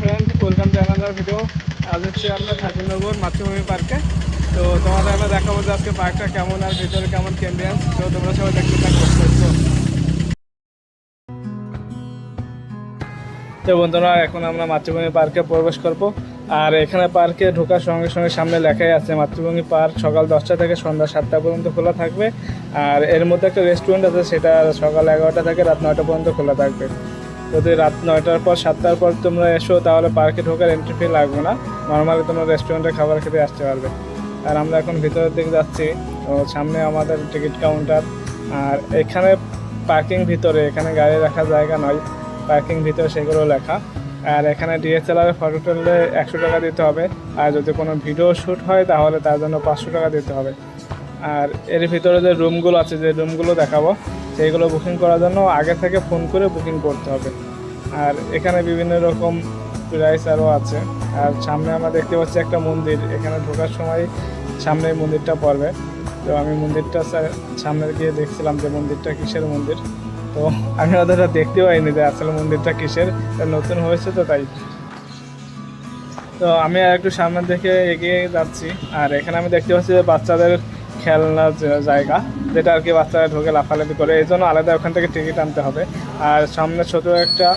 Friend welcome to another video আজ হচ্ছে আমরা ঠাকুরনগর মাতৃভূমি পার্কে তো তোমাদের আমরা দেখাবো যে আজকে পার্কটা কেমন আর ভিতরে কেমন ক্যাম্বিয়েন্স তো তোমরা সবাই দেখতে থাকো। তো তো বন্ধুরা, এখন আমরা মাতৃভূমি পার্কে প্রবেশ করব। আর এখানে পার্কে ঢোকার সঙ্গে সঙ্গে সামনে লেখাই আছে, মাতৃভূমি পার্ক সকাল দশটা থেকে সন্ধ্যা সাতটা পর্যন্ত খোলা থাকবে। আর এর মধ্যে একটা রেস্টুরেন্ট আছে, সেটা সকাল এগারোটা থেকে রাত নয়টা পর্যন্ত খোলা থাকবে। যদি রাত নয়টার পর, সাতটার পর তোমরা এসো, তাহলে পার্কে ঢোকার এন্ট্রি ফি লাগবে না। নর্মালি তোমরা রেস্টুরেন্টে খাবার খেতে আসতে পারবে। আর আমরা এখন ভিতরের দিকে যাচ্ছি। তো সামনে আমাদের টিকিট কাউন্টার আর এখানে পার্কিং ভিতরে, এখানে গাড়ি রাখার জায়গা নয়। পার্কিং ভিতরে সেগুলো লেখা। আর এখানে ডিএসএলআর ফটো তুললে একশো টাকা দিতে হবে। আর যদি কোনো ভিডিও শ্যুট হয়, তাহলে তার জন্য পাঁচশো টাকা দিতে হবে। আর এর ভিতরে যে রুমগুলো আছে, যে রুমগুলো দেখাবো। সেইগুলো বুকিং করার জন্য আগে থেকে ফোন করে বুকিং করতে হবে। আর এখানে বিভিন্ন রকম প্রাইস আরও আছে। আর সামনে আমরা দেখতে পাচ্ছি একটা মন্দির, এখানে ঢোকার সময় সামনে মন্দিরটা পড়বে। তো আমি মন্দিরটা সামনে গিয়ে দেখছিলাম যে মন্দিরটা কিসের মন্দির। তো আমি ওদের দেখতে পাইনি যে আসলে মন্দিরটা কিসের নতুন হয়েছে তো তাই। তো আমি আর একটু সামনের দিকে এগিয়ে যাচ্ছি। আর এখানে আমি দেখতে পাচ্ছি যে বাচ্চাদের খেলনার জায়গা, যেটা আর কি বাচ্চারা ঢোকে লাফালাফি করে, এই জন্য আলাদা ওখান থেকে টিকিট আনতে হবে। আর সামনে ছোট একটা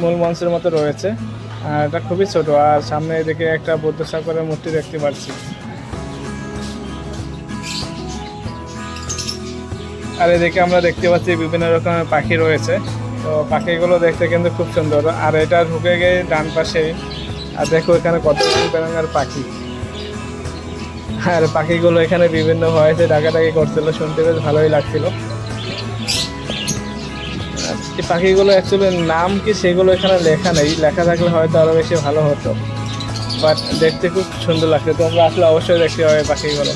মূল মঞ্চের মতো রয়েছে। আর এটা খুবই ছোট, আর সামনে এদিকে একটা বৌদ্ধ সাগরের মূর্তি দেখতে পাচ্ছি। আর এদিকে আমরা দেখতে পাচ্ছি বিভিন্ন রকমের পাখি রয়েছে। তো পাখিগুলো দেখতে কিন্তু খুব সুন্দর। আর এটা ঢুকে গিয়ে ডান পাশেই, আর দেখো এখানে কত বেরঙের পাখি। আর পাখিগুলো এখানে বিভিন্ন ভয়েসে ডাকাডাকি করছিল, শুনতে বেশ ভালোই লাগছিল। পাখিগুলো অ্যাকচুয়ালি নাম কি সেগুলো এখানে লেখা নেই, লেখা থাকলে হয়তো আরও বেশি ভালো হতো। বাট দেখতে খুব সুন্দর লাগছে, তোমরা আসলে অবশ্যই দেখতে পাবে পাখিগুলো।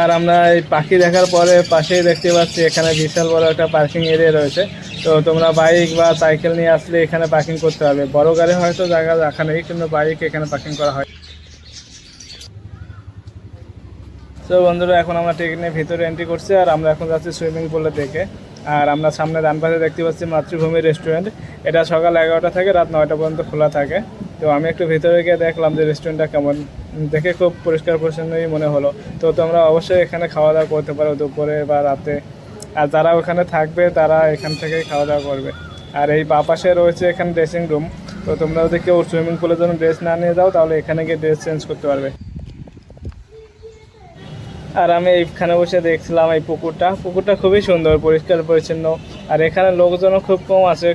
আর আমরা এই পাখি দেখার পরে পাশেই দেখতে পাচ্ছি, এখানে বিশাল বড় একটা পার্কিং এরিয়া রয়েছে। তো তোমরা বাইক বা সাইকেল নিয়ে আসলে এখানে পার্কিং করতে হবে। বড় গাড়ি হয়তো জায়গা রাখা নেই, কিন্তু বাইক এখানে পার্কিং করা হয়। তো বন্ধুরা, এখন আমরা নিয়ে ভিতরে এন্ট্রি করছি আর আমরা এখন যাচ্ছি সুইমিং পুলে দেখে আর আমরা সামনে ডান পাশে দেখতে পাচ্ছি মাতৃভূমি রেস্টুরেন্ট এটা সকাল এগারোটা থেকে রাত নয়টা পর্যন্ত খোলা থাকে। তো আমি একটু ভিতরে গিয়ে দেখলাম যে রেস্টুরেন্টটা কেমন। দেখে খুব পরিষ্কার পরিচ্ছন্নই মনে হলো। তো তোমরা অবশ্যই এখানে খাওয়া দাওয়া করতে পারো দুপুরে বা রাতে। আর যারা ওখানে থাকবে, তারা এখান থেকেই খাওয়া দাওয়া করবে। আর এই বা পাশে রয়েছে এখানে ড্রেসিং রুম তো তোমরা যদি কেউ সুইমিং পুলের জন্য ড্রেস না নিয়ে যাও, তাহলে এখানে গিয়ে ড্রেস চেঞ্জ করতে পারবে। আর আমি এইখানে বসে দেখছিলাম এই পুকুরটা। পুকুরটা খুবই সুন্দর, পরিষ্কার, পরিচ্ছন্ন। আর এখানে লোকজনও খুব কম আছে।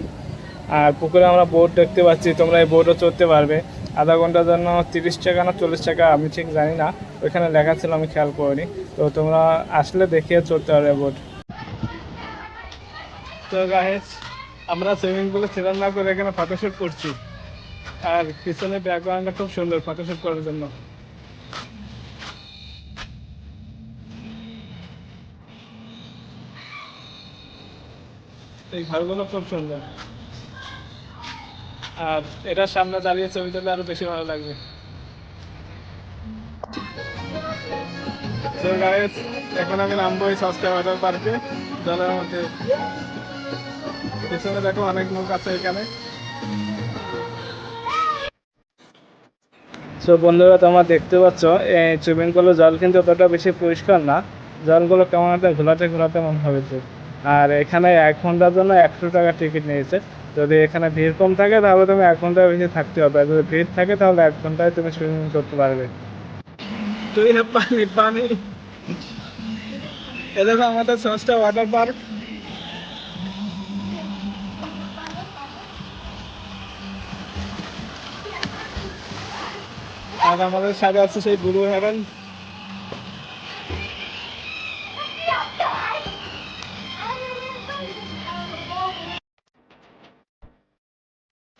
আর পুকুরে আমরা বোট দেখতে পাচ্ছি, তোমরা এই বোটও চড়তে পারবে। আধা ঘণ্টার জন্য তিরিশ টাকা না চল্লিশ টাকা, আমি ঠিক জানি না। ওইখানে লেখা ছিল আমি খেয়াল করিনি। তো তোমরা আসলে দেখিয়ে চড়তে পারবে বোট তো গাইস আমরা সুইমিং পুলে ছিলাম না করে এখানে ফটোশ্যুট করছি। আর পিছনে ব্যাকগ্রাউন্ডটা খুব সুন্দর ফটোশ্যুট করার জন্য। এই ঘরগুলো খুব সুন্দর। আর এটার সামনে দাঁড়িয়ে ছবি তুললে আরও বেশি ভালো লাগবে। এখন আমি নামবো এই সস্তা পার্কে জলের মধ্যে। পিছনে দেখো অনেক লোক আছে এখানে। সো বন্ধুরা তোমরা দেখতে পাচ্ছ এই সুইমিং পুলের জল কিন্তু অতটা বেশি পরিষ্কার না। জলগুলো কেমন একটা ঘোলাতে ঘোলাতে মনে হয়েছে আর এখানে এক ঘণ্টার জন্য একশো টাকা টিকিট নিয়েছে। যদি এখানে ভিড় কম থাকে তাহলে তুমি এক ঘণ্টা বেশি থাকতে হবে। আর যদি ভিড় থাকে তাহলে এক ঘন্টায় তুমি সুইমিং করতে পারবে। তুই পানি পানি। এ দেখো আমাদের সস্তা ওয়াটার পার্ক আর আমাদের সাথে আছে সেই ব্লু হেভেন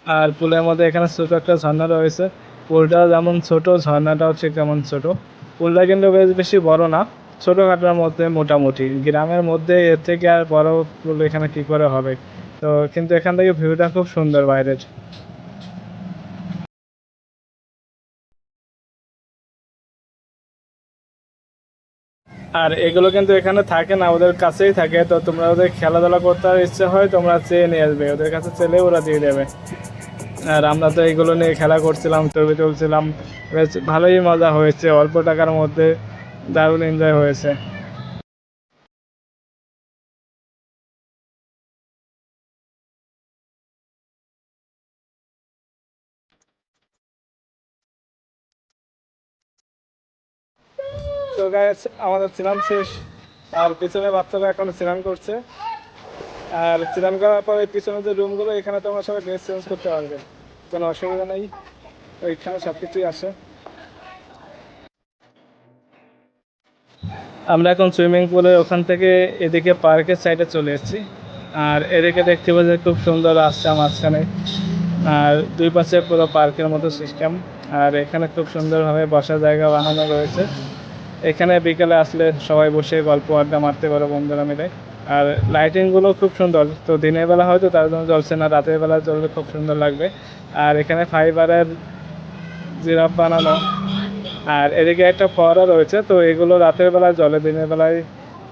আর পুলের মধ্যে এখানে ছোট একটা ঝর্ণা রয়েছে। পুলটা যেমন ছোট, ঝর্ণাটাও ঠিক তেমন ছোট। পুলটা কিন্তু বেশ বেশি বড় না, ছোটোখাটোর মধ্যে মোটামুটি। গ্রামের মধ্যে এর থেকে আর বড় পুল এখানে কি করে হবে? তো কিন্তু এখান থেকে ভিউটা খুব সুন্দর বাইরের। আর এগুলো কিন্তু এখানে থাকে না, ওদের কাছেই থাকে। তো তোমরা ওদের খেলাধুলা করতে ইচ্ছে হয়, তোমরা চেয়ে নিয়ে আসবে। ওদের কাছে চেলে ওরা দিয়ে দেবে। আর আমরা তো এগুলো নিয়ে খেলা করছিলাম, ছবি তুলছিলাম। বেশ ভালোই মজা হয়েছে, অল্প টাকার মধ্যে দারুণ এনজয় হয়েছে। তো আমাদের স্নান শেষ। আর পিছনে বাচ্চারা এখন স্নান করছে। আর স্নান করার পরে পিছনে যে রুমগুলো এখানে তোমরা সবাই ড্রেস চেঞ্জ করতে পারবে। কোনো অসুবিধা নেই। ওইখানে সব কিছুই আছে। আমরা এখন সুইমিং পুলে ওখান থেকে এদিকে পার্কের সাইডে চলে এসেছি। আর এদিকে দেখতে পাচ্ছি খুব সুন্দর রাস্তা মাঝখানে। আর দুই পাশে পুরো পার্কের মতো সিস্টেম আর এখানে খুব সুন্দরভাবে বসার জায়গা বানানো রয়েছে। এখানে বিকেলে আসলে সবাই বসে গল্প আড্ডা মারতে পারো বন্ধুরা মিলে। আর লাইটিংগুলো খুব সুন্দর। তো দিনের বেলা হয়তো তার জন্য জ্বলছে না, রাতের বেলা জ্বললে খুব সুন্দর লাগবে। আর এখানে ফাইবারের জিরাফ বানানো। আর এদিকে একটা ফোয়ারা রয়েছে, তো এগুলো রাতের বেলায় জলে দিনের বেলায়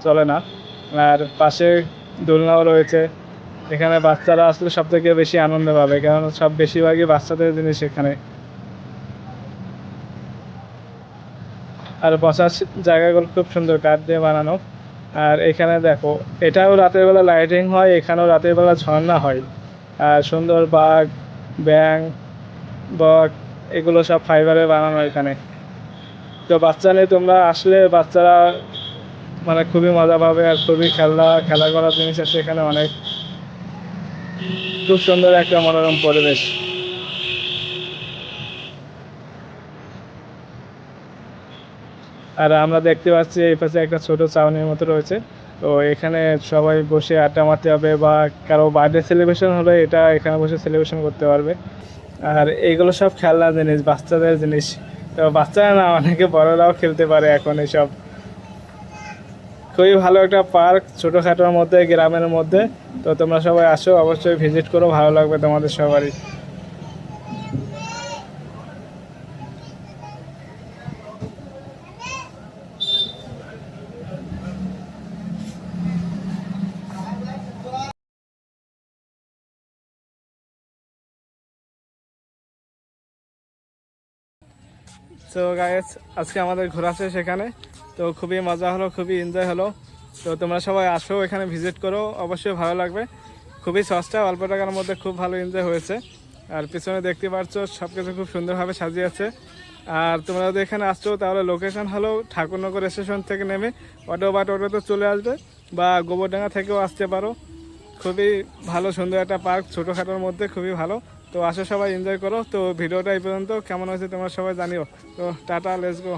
চলে না। আর পাশে দোলনাও রয়েছে। এখানে বাচ্চারা আসলে সব থেকে বেশি আনন্দ পাবে কারণ সব বেশিরভাগই বাচ্চাদের জিনিস এখানে। আর বসার জায়গাগুলো খুব সুন্দর কাঠ দিয়ে বানানো। আর এখানে দেখো, এটাও রাতের বেলা লাইটিং হয়, এখানেও রাতের বেলা ঝর্ণা হয়। আর সুন্দর বাঘ ব্যাং বক, এগুলো সব ফাইবারে বানানো এখানে। তো বাচ্চা নিয়ে তোমরা আসলে বাচ্চারা মানে খুবই মজা পাবে আর খুবই খেলা খেলা করার জিনিস আছে এখানে অনেক। খুব সুন্দর একটা মনোরম পরিবেশ। আর আমরা দেখতে পাচ্ছি এই পাশে একটা ছোট চাউনির মতো রয়েছে। তো এখানে সবাই বসে আড্ডা মারতে হবে বা কারও বার্থডে সেলিব্রেশন হলে এটা এখানে বসে সেলিব্রেশন করতে পারবে। আর এইগুলো সব খেলনা জিনিস, বাচ্চাদের জিনিস। তো বাচ্চারা না, অনেকে বড়রাও খেলতে পারে এখন এসব। খুবই ভালো একটা পার্ক ছোটোখাটোর মধ্যে, গ্রামের মধ্যে। তো তোমরা সবাই আসো, অবশ্যই ভিজিট করো, ভালো লাগবে তোমাদের সবারই। তো গাইস আজকে আমাদের ঘোরা শেষ এখানে। তো খুবই মজা হলো, খুবই এনজয় হলো। তো তোমরা সবাই আসো, এখানে ভিজিট করো, অবশ্যই ভালো লাগবে। খুবই সস্তা, অল্প টাকার মধ্যে খুব ভালো এনজয় হয়েছে। আর পিছনে দেখতে পাচ্ছ সব কিছু খুব সুন্দরভাবে সাজিয়েছে। আর তোমরা যদি এখানে আসছো, তাহলে লোকেশন হলো ঠাকুরনগর স্টেশন থেকে নেমে অটো বা টোটোতে চলে আসবে, বা গোবরডাঙ্গা থেকেও আসতে পারো। খুবই ভালো, সুন্দর একটা পার্ক ছোটোখাটোর মধ্যে খুবই ভালো। তো আসো সবাই এনজয় করো। তো ভিডিওটা এই পর্যন্ত। কেমন হয়েছে তোমরা সবাই জানিও। তো টাটা লেটস গো